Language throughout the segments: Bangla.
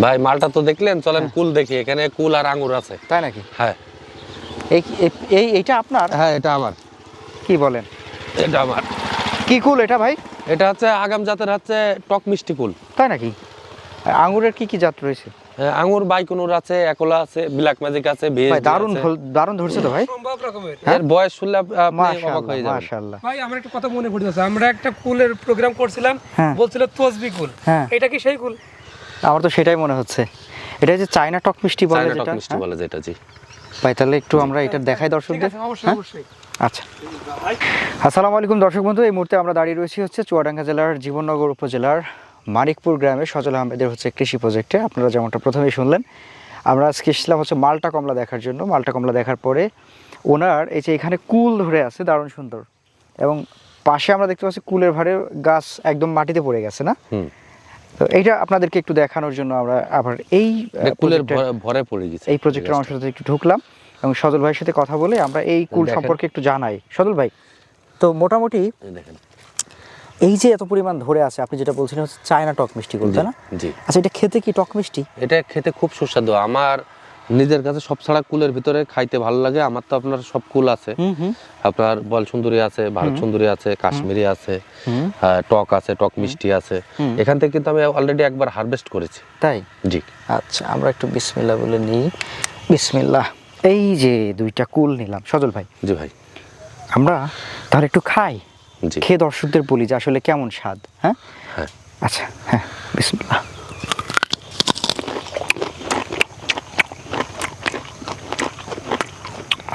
ভাই মালটা তো দেখলেন চলেন কুল দেখি এখানে কুল আর আঙ্গুর আছে। তাই নাকি? হ্যাঁ। এই এইটা আপনার? হ্যাঁ এটা আমার। কি বলেন? এটা আমার। কি কুল এটা ভাই? এটা হচ্ছে আগাম জাতের হচ্ছে টক মিষ্টি কুল। তাই নাকি? আঙ্গুরের কি কি জাত রয়েছে? হ্যাঁ, আঙ্গুর বাইকুনুর আছে একলা আছে ব্ল্যাক ম্যাজিক আছে ভেজ ভাই দারুণ ভল- দারুণ ধরছে তো ভাই। সম্ভব রকমের। এর বয়স শুনলে আপনি অবাক মাশাআল্লাহ হয়ে যাবেন। মাশাআল্লাহ। ভাই আমার একটা কথা মনে পড়তেছে আমরা একটা কুলের প্রোগ্রাম করছিলাম হ্যাঁ। বলছিল তসবি কুল। হ্যাঁ। এটা কি সেই কুল? আমার তো সেটাই মনে হচ্ছে। এটা যে চায়না টক মিষ্টি বলে চায়না টক মিষ্টি হ্যাঁ? বলে যেটা জি। ভাই তাহলে একটু আমরা এটা দেখাই দর্শকদের অবশ্যই হ্যাঁ? অবশ্যই। আচ্ছা। আসসালামু আলাইকুম দর্শক বন্ধু এই মুহূর্তে আমরা দাঁড়িয়ে রয়েছি হচ্ছে চুয়াডাঙ্গা জেলার জীবননগর উপজেলার মানিকপুর গ্রামে। সজল আহমেদের হচ্ছে কৃষি প্রজেক্টে আপনারা যেমনটা প্রথমেই শুনলেন আমরা আজকে এসেছিলাম হচ্ছে মালটা কমলা দেখার জন্য। মালটা কমলা দেখার পরে ওনার এই যে এখানে কুল ধরে আছে দারুণ সুন্দর। এবং পাশে আমরা দেখতে পাচ্ছি কুলের ভারে গাছ একদম মাটিতে পড়ে গেছে না? হুম। তো এইটা আপনাদেরকে একটু দেখানোর জন্য আমরা আবার এই কুলের ভরে- পড়ে গেছে এই প্রজেক্টের অংশটাতে একটু ঢুকলাম এবং সজল ভাইয়ের সাথে কথা বলে আমরা এই কুল সম্পর্কে একটু জানাই। সজল ভাই তো মোটামুটি এই যে এত পরিমাণ ধরে আছে আপনি যেটা বলছিলেন হচ্ছে চায়না টক মিষ্টি বলতে না? জি। আচ্ছা এটা খেতে কি টক মিষ্টি? এটা খেতে খুব সুস্বাদু। আমার নিজের কাছে সব ছাড়া কুলের ভিতরে খাইতে ভালো লাগে। আমার তো আপনার সব কুল আছে। আপনার বল সুন্দরী আছে ভারত সুন্দরী আছে কাশ্মীরি আছে টক আছে টক মিষ্টি আছে। এখান থেকে কিন্তু আমি অলরেডি একবার হারভেস্ট করেছি। তাই? জি। আচ্ছা আমরা একটু বিসমিল্লাহ বলে নিই। বিসমিল্লাহ এই যে দুইটা কুল নিলাম। সজল ভাই। জি ভাই। আমরা তাহলে একটু খাই। খেয়ে দর্শকদের বলি যে আসলে কেমন স্বাদ হ্যাঁ? হ্যাঁ। আচ্ছা হ্যাঁ বিসমিল্লাহ।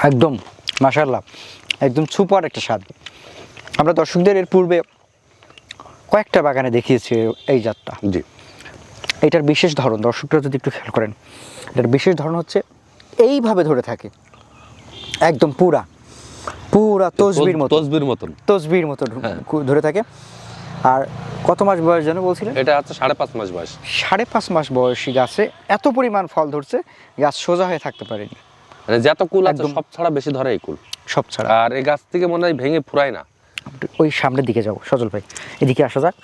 একদম মাশাল্লাহ একদম সুপার একটা স্বাদ। আমরা দর্শকদের এর পূর্বে কয়েকটা বাগানে দেখিয়েছি এই জাতটা। জি। এটার বিশেষ ধরন দর্শকরা যদি একটু খেয়াল করেন এটার বিশেষ ধরন হচ্ছে এইভাবে ধরে থাকে। একদম পুরা পুরা তসবির মতো তসবির মতন। তসবির মতো হ্যাঁ। ধরে থাকে। আর কত মাস বয়স যেন বলছিলেন? এটা হচ্ছে সাড়ে পাঁচ মাস বয়স। সাড়ে পাঁচ মাস বয়সী গাছে এত পরিমাণ ফল ধরছে গাছ সোজা হয়ে থাকতে পারেনি। মানে যত কুল আছে। সব ছাড়া বেশি ধরে এই কুল। সব ছাড়া। আর এই গাছ থেকে মনে হয় ভেঙে ফুরায় না। ওই সামনের দিকে যাব সজল ভাই। এদিকে আসা যাক।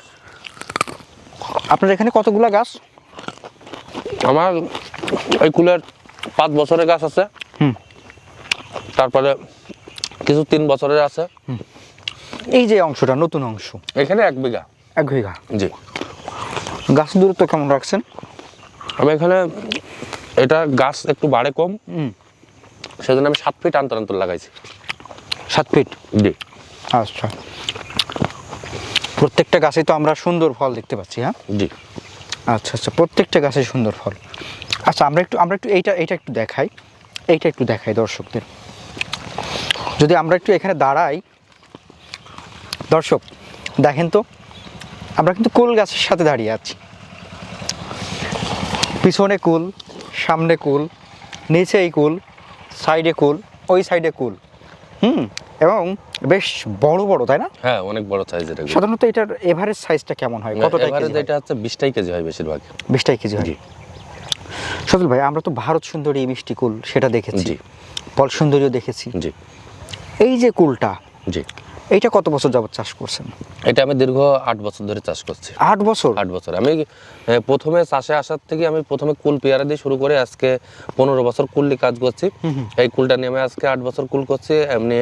আপনার এখানে কতগুলা গাছ? আমার ওই কুলের পাঁচ বছরের গাছ আছে। হুম। তারপরে কিছু তিন বছরের আছে। এই যে অংশটা নতুন অংশ। এখানে এক বিঘা। এক বিঘা? জি। গাছ দূরত্ব কেমন রাখছেন? আমি এখানে এটা গাছ একটু বাড়ে কম। হুম। সেজন্য আমি সাত ফিট আন্তর আন্তর লাগাইছি। সাত ফিট জি। আচ্ছা। প্রত্যেকটা গাছে তো আমরা সুন্দর ফল দেখতে পাচ্ছি হ্যাঁ? জি। আচ্ছা আচ্ছা প্রত্যেকটা গাছে সুন্দর ফল। আচ্ছা আমরা একটু আমরা একটু এইটা এইটা একটু দেখাই। এইটা একটু দেখাই দর্শকদের। যদি আমরা একটু এখানে দাঁড়াই দর্শক দেখেন তো আমরা কিন্তু কুল গাছের সাথে দাঁড়িয়ে আছি। পিছনে কুল সামনে কুল নিচে এই কুল সাইডে কুল ওই সাইডে কুল। হুম এবং বেশ বড় বড় তাই না? হ্যাঁ অনেক বড় সাইজ এটা সাধারণত এটার এভারেজ সাইজটা কেমন হয়? কতটা এভারেজ এটা হয়? হচ্ছে বিশটাই কেজি হয় বেশিরভাগ। বিশটাই কেজি হয়। জি। সজল ভাই আমরা তো ভারত সুন্দরী মিষ্টি কুল সেটা দেখেছি। জি। পল সুন্দরীও দেখেছি। জি। এই যে কুলটা জি। এইটা কত বছর যাবত চাষ করছেন? এটা আমি দীর্ঘ আট বছর ধরে চাষ করছি। আট বছর? আট বছর। আমি প্রথমে চাষে আসার থেকে আমি প্রথমে কুল পেয়ারা দিয়ে শুরু করে আজকে পনেরো বছর কুললি কাজ করছি। এই কুলটা নিয়ে আমি আজকে আট বছর কুল করছি। এমনি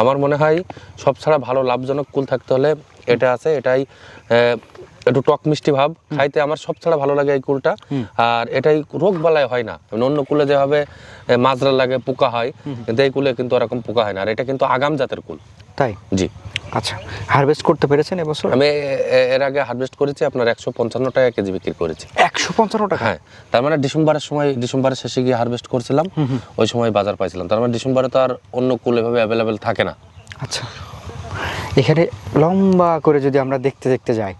আমার মনে হয় সব ছাড়া ভালো লাভজনক কুল থাকতে হলে এটা আছে এটাই একটু টক মিষ্টি ভাব। খাইতে আমার সব ছাড়া ভালো লাগে এই কুলটা। আর এটাই রোগ বালায় হয় না। অন্য কুলে যেভাবে মাজরা লাগে পোকা হয় কিন্তু এই কুলে কিন্তু ওরকম পোকা হয় না। আর এটা কিন্তু আগাম জাতের কুল। তাই? জি। আচ্ছা হারভেস্ট করতে পেরেছেন এবছর? আমি এর আগে হারভেস্ট করেছি আপনার একশো পঞ্চান্ন টাকা কেজি বিক্রি করেছি। একশো পঞ্চান্ন টাকা? হ্যাঁ তার মানে ডিসেম্বরের সময় ডিসেম্বরের শেষে গিয়ে হারভেস্ট করছিলাম ওই সময় বাজার পাইছিলাম। তার মানে ডিসেম্বরে তো আর অন্য কুল এভাবে অ্যাভেলেবেল থাকে না। আচ্ছা এখানে লম্বা করে যদি আমরা দেখতে দেখতে যাই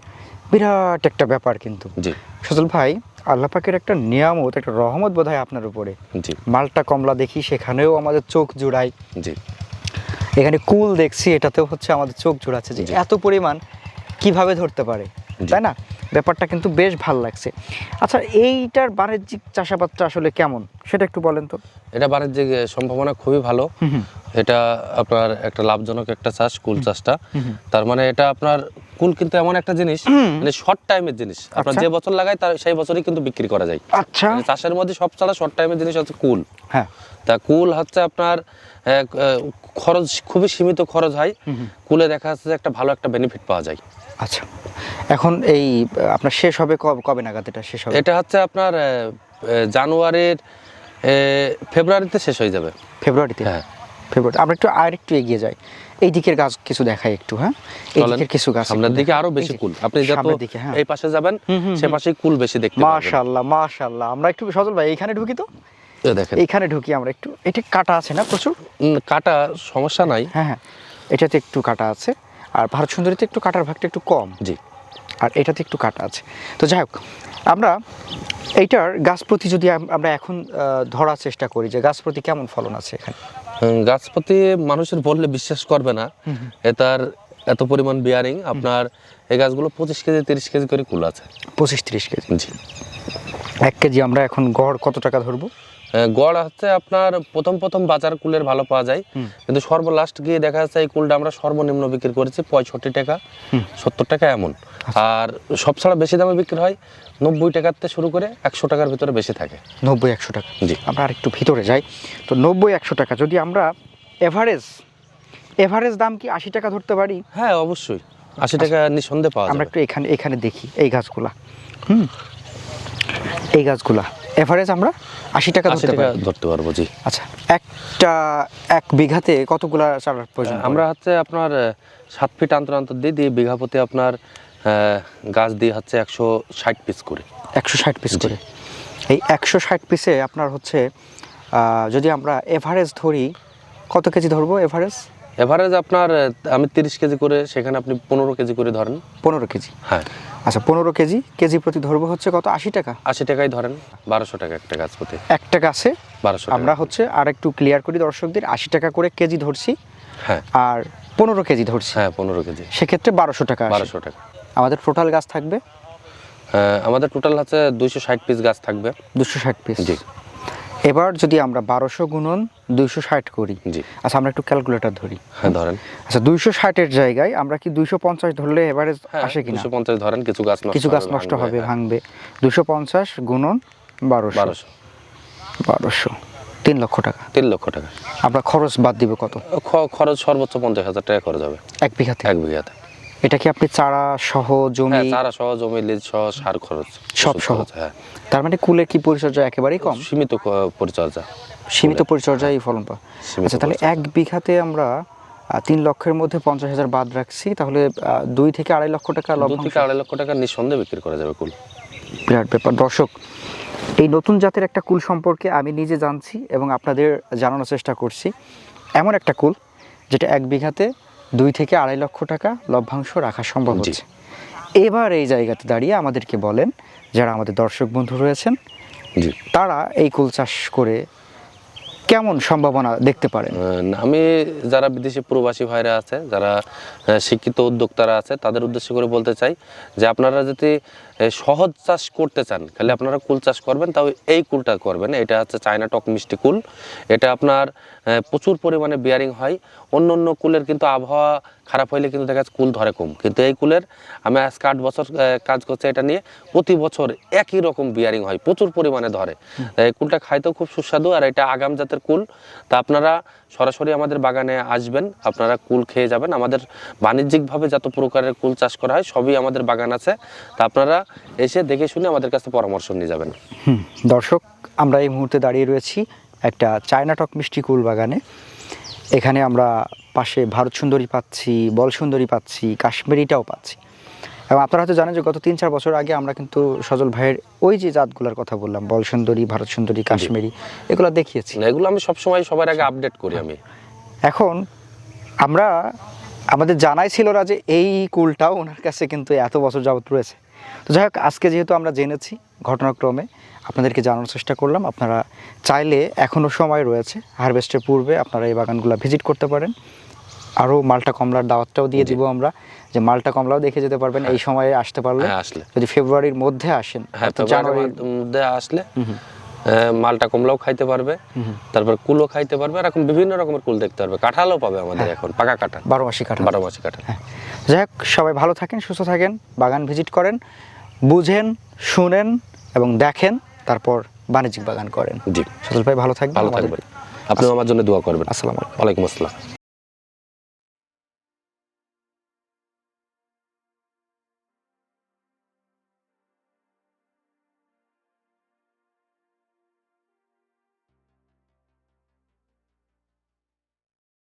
বিরাট একটা ব্যাপার কিন্তু। জি। সজল ভাই আল্লাহ পাকের একটা নিয়ামত একটা রহমত বোধ হয় আপনার উপরে। জি। মালটা কমলা দেখি সেখানেও আমাদের চোখ জুড়ায়। জি। এখানে কুল দেখছি এটাতেও হচ্ছে আমাদের চোখ জোড়াচ্ছে যে এত পরিমাণ কীভাবে ধরতে পারে তাই না? ব্যাপারটা কিন্তু বেশ ভালো লাগছে। আচ্ছা এইটার বাণিজ্যিক চাষাবাদটা আসলে কেমন? সেটা একটু বলেন তো। এটা বাণিজ্যিক সম্ভাবনা খুবই ভালো। এটা আপনার একটা লাভজনক একটা চাষ কুল চাষটা। তার মানে এটা আপনার কুল কিন্তু এমন একটা জিনিস মানে শর্ট টাইমের জিনিস। আপনার আচ্ছা। যে বছর লাগায় তার সেই বছরই কিন্তু বিক্রি করা যায়। আচ্ছা। মানে চাষের মধ্যে সব ছাড়া শর্ট টাইমের জিনিস হচ্ছে কুল। হ্যাঁ। তা কুল হচ্ছে আপনার খরচ খুবই সীমিত খরচ হয়। কুলে দেখা যাচ্ছে যে একটা ভালো একটা বেনিফিট পাওয়া যায়। আচ্ছা। এখন এই আপনার শেষ হবে কবে কবে নাগাদ এটা শেষ হবে? এটা হচ্ছে আপনার জানুয়ারির ফেব্রুয়ারিতে শেষ হয়ে যাবে। ফেব্রুয়ারিতে? হ্যাঁ। ফেব্রুয়ারি আমরা একটু আর একটু এগিয়ে যাই। এই দিকের গাছ কিছু দেখাই একটু হ্যাঁ? এই দিকের কিছু গাছ সামনের দিকে আরও বেশি কুল। আপনি যত হ্যাঁ। এই পাশে যাবেন সে পাশেই কুল বেশি দেখতে পাবেন। মাশাআল্লাহ মাশাআল্লাহ। আমরা একটু সজল ভাই এইখানে ঢুকি তো? দেখেন। এইখানে ঢুকি আমরা একটু। এটা কাটা আছে না প্রচুর? কাটা সমস্যা নাই। হ্যাঁ হ্যাঁ। এটাতে একটু কাটা আছে। আর ভারত সুন্দরীতে একটু কাটার ভাগটা একটু কম। জি। আর এটাতে একটু কাটা আছে। তো যাই হোক আমরা এইটার গাছ প্রতি যদি আমরা এখন ধরার চেষ্টা করি যে গাছ প্রতি কেমন ফলন আছে এখানে? গাছপাতি মানুষের বললে বিশ্বাস করবে না। এটার তার এত পরিমাণ বিয়ারিং আপনার এই গাছগুলো পঁচিশ কেজি তিরিশ কেজি করে কুল আছে। পঁচিশ তিরিশ কেজি। জি। এক কেজি আমরা এখন গড় কত টাকা ধরবো? গড় হচ্ছে আপনার প্রথম প্রথম বাজার কুলের ভালো পাওয়া যায়। কিন্তু সর্বলাস্ট গিয়ে দেখা যাচ্ছে এই কুলটা আমরা সর্বনিম্ন বিক্রি করেছি পঁয়ষট্টি টাকা সত্তর টাকা এমন। আর সব ছাড়া বেশি দামে বিক্রি হয় নব্বই থেকে শুরু করে একশো টাকার ভিতরে বেশি থাকে। নব্বই একশো টাকা। জি। আমরা আর একটু ভিতরে যাই। তো নব্বই একশো টাকা যদি আমরা এভারেজ এভারেজ দাম কি আশি টাকা ধরতে পারি? হ্যাঁ অবশ্যই। আশি টাকা নিঃসন্দেহে পাওয়া আমরা একটু এখানে এখানে দেখি এই গাছগুলা। হুম। এই গাছগুলা। এভারেজ আমরা? আশি টাকা আশি ধরতে পারব জি। আচ্ছা একটা এক বিঘাতে কতগুলা চারার প্রয়োজন আমরা হচ্ছে আপনার সাত ফিট অন্তর অন্তর দিয়ে দিয়ে বিঘা প্রতি আপনার গাছ দিয়ে হচ্ছে একশো ষাট পিস করে। একশো ষাট পিস করে। এই একশো ষাট পিসে আপনার হচ্ছে যদি আমরা এভারেজ ধরি কত কেজি ধরবো এভারেজ এভারেজ আপনার আমি তিরিশ কেজি করে সেখানে আপনি পনেরো কেজি করে ধরেন। পনেরো কেজি। হ্যাঁ। আচ্ছা পনেরো কেজি কেজি প্রতি ধরবো হচ্ছে কত? আশি টাকা? আশি টাকায় ধরেন বারোশো টাকা একটা গাছ প্রতি। একটা গাছে বারোশো আমরা হচ্ছে আর একটু ক্লিয়ার করি দর্শকদের আশি টাকা করে কেজি ধরছি হ্যাঁ। আর পনেরো কেজি ধরছি। হ্যাঁ পনেরো কেজি। সেক্ষেত্রে বারোশো টাকা বারোশো টাকা। আমাদের টোটাল গাছ থাকবে? আহ, আমাদের টোটাল আছে দুইশো ষাট পিস গাছ থাকবে। দুশো ষাট পিস জি। এবার যদি আমরা বারোশো গুণন দুইশো ষাট করি জি। আচ্ছা আমরা একটু ক্যালকুলেটর ধরি। হ্যাঁ ধরেন। আচ্ছা দুইশো ষাটের জায়গায় আমরা কি দুইশো পঞ্চাশ ধরলে এভারেজ হ্যাঁ আসে কিনা? দুশো পঞ্চাশ ধরেন কিছু গাছ নষ্ট কিছু গাছ নষ্ট হবে হ্যাঁ। ভাঙবে। দুশো পঞ্চাশ গুণন বারোশো। বারোশো। বারোশো। তিন লক্ষ টাকা। তিন লক্ষ টাকা। আমরা খরচ বাদ দিব কত? খরচ সর্বোচ্চ পঞ্চাশ হাজার টাকা খরচ হবে। এক বিঘাতে। এক বিঘাতে। এটা কি আপনি চারা সহ হ্যাঁ জমি চারা সহ জমি লিজ সহ সার খরচ। সব সহ। হ্যাঁ। তার মানে কুলের কি পরিচর্যা একেবারেই কম? সীমিত পরিচর্যা। সীমিত পরিচর্যায় ফলন পাওয়া আচ্ছা তাহলে এক বিঘাতে আমরা তিন লক্ষের মধ্যে পঞ্চাশ হাজার বাদ রাখছি তাহলে দুই থেকে আড়াই লক্ষ টাকা দু থেকে আড়াই লক্ষ টাকা নিঃসন্দেহে বিক্রি করা যাবে কুল। বিরাট ব্যাপার। দর্শক এই নতুন জাতের একটা কুল সম্পর্কে আমি নিজে জানছি এবং আপনাদের জানানোর চেষ্টা করছি। এমন একটা কুল যেটা এক বিঘাতে দুই থেকে আড়াই লক্ষ টাকা লভ্যাংশ রাখা সম্ভব। হচ্ছে। এবার এই জায়গাতে দাঁড়িয়ে আমাদেরকে বলেন যারা আমাদের দর্শক বন্ধু রয়েছেন তারা এই কুল চাষ করে কেমন সম্ভাবনা দেখতে পারেন? আমি যারা বিদেশি প্রবাসী ভাইরা আছে যারা শিক্ষিত উদ্যোক্তারা আছে তাদের উদ্দেশ্য করে বলতে চাই যে আপনারা যদি সহজ চাষ করতে চান খালি আপনারা কুল চাষ করবেন তাও এই কুলটা করবেন এটা হচ্ছে চায়না টক মিষ্টি কুল। এটা আপনার প্রচুর পরিমাণে বিয়ারিং হয়। অন্য অন্য কুলের কিন্তু আবহাওয়া খারাপ হইলে কিন্তু দেখা যাচ্ছে কুল ধরে কম। কিন্তু এই কুলের আমি আজকে আট বছর কাজ করছি এটা নিয়ে প্রতি বছর একই রকম বিয়ারিং হয় প্রচুর পরিমাণে ধরে। এই কুলটা খাইতেও খুব সুস্বাদু আর এটা আগাম জাতের কুল। তা আপনারা সরাসরি আমাদের বাগানে আসবেন আপনারা কুল খেয়ে যাবেন। আমাদের বাণিজ্যিকভাবে যত প্রকারের কুল চাষ করা হয় সবই আমাদের বাগান আছে। তা আপনারা এসে দেখে শুনে আমাদের কাছে পরামর্শ নিয়ে যাবেন। দর্শক আমরা এই মুহূর্তে দাঁড়িয়ে রয়েছি একটা চায়না টক মিষ্টি কুল বাগানে। এখানে আমরা পাশে ভারত সুন্দরী পাচ্ছি বল সুন্দরী পাচ্ছি কাশ্মীরিটাও পাচ্ছি। এবং আপনারা হয়তো জানেন যে গত তিন চার বছর আগে আমরা কিন্তু সজল ভাইয়ের ওই যে জাতগুলোর কথা বললাম বল সুন্দরী ভারত সুন্দরী কাশ্মীরি এগুলো দেখিয়েছি। এগুলো আমি সবসময় সবার আগে আপডেট করি আমি। এখন আমরা আমাদের জানাই ছিল না যে এই কুলটাও ওনার কাছে কিন্তু এত বছর যাবত রয়েছে। তো যাই হোক আজকে যেহেতু আমরা জেনেছি ঘটনাক্রমে আপনাদেরকে জানানোর চেষ্টা করলাম। আপনারা চাইলে এখনও সময় রয়েছে হারভেস্টের পূর্বে আপনারা এই বাগানগুলো ভিজিট করতে পারেন। আরও মালটা কমলার দাওয়াতটাও দিয়ে দিব আমরা যে মালটা কমলাও দেখে যেতে পারবেন এই সময়ে আসতে পারলে। হ্যাঁ আসলে। যদি ফেব্রুয়ারির মধ্যে আসেন হ্যাঁ অর্থাৎ মধ্যে আসলে মালটা কমলাও খাইতে পারবে তারপর কুলও খাইতে পারবে আর এখন বিভিন্ন রকমের কুল দেখতে পারবে। কাঁঠালও পাবে আমাদের এখন পাকা কাঁঠাল। বারো মাসি কাঁঠাল। বারো মাসি কাঁঠাল। হ্যাঁ। যাই হোক সবাই ভালো থাকেন সুস্থ থাকেন বাগান ভিজিট করেন বুঝেন শুনেন এবং দেখেন তারপর বাণিজ্যিক বাগান করেন। জি। সজল ভাই ভালো থাকবেন ভালো থাকবেন। আপনিও আমার জন্য দোয়া করবেন। আসসালামু আলাইকুম। আসসালাম।